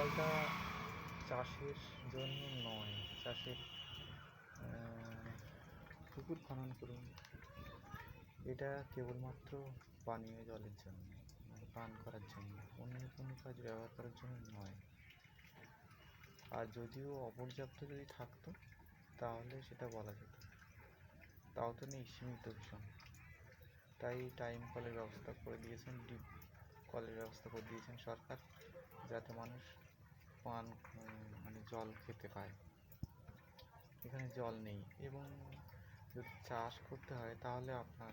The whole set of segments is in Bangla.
জলটা চাষের জন্য নয়, চাষের পুকুর খনন করুন। এটা কেবলমাত্র পানীয় জলের জন্য মানে পান করার জন্য অন্য কোনো কাজ ব্যবহার করার জন্য নয়। আর যদিও অপর্যাপ্ত যদি থাকতো, তাহলে সেটা বলা যেত। তাও তো নেই, সীমিত ভীষণ তাই টাইম কলের ব্যবস্থা করে দিয়েছেন ডিপ কলের ব্যবস্থা করে দিয়েছেন সরকার, যাতে মানুষ পান মানে জল খেতে পায়। এখানে জল নেই এবং যদি চাষ করতে হয় তাহলে আপনার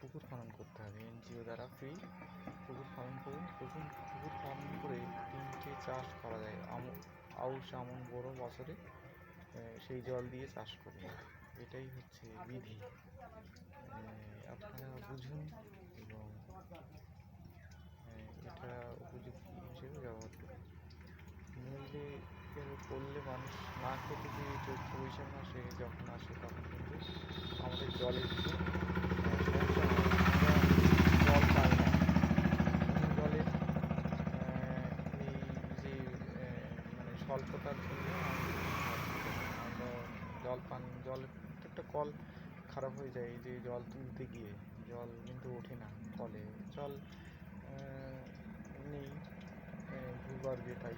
পুকুর খনন করতে হবে। এনজিও দ্বারা ফ্রি পুকুর খনন করুন পুকুর পুকুর খনন করে তিনটে চাষ করা যায়। আম- আউশ আমন বড় বছরে সেই জল দিয়ে চাষ করুন। এটাই হচ্ছে বিধি। আপনারা বুঝুন এবং আহ, এটা উপযুক্ত হিসেবে ব্যবহার করুন নইলে কেউ করলে মানুষ না খেতে গিয়ে চৈত্র বৈশাখ মাসে যখন আসে তখন কিন্তু আমাদের জলের জল পাই না। জলের এই যে মানে স্বল্পতার জন্য আমরা জল পান জল প্রত্যেকটা কল খারাপ হয়ে যায় যে জল তুলতে গিয়ে। জল কিন্তু ওঠে না কলে জল নেই ভূগর্ভে তাই।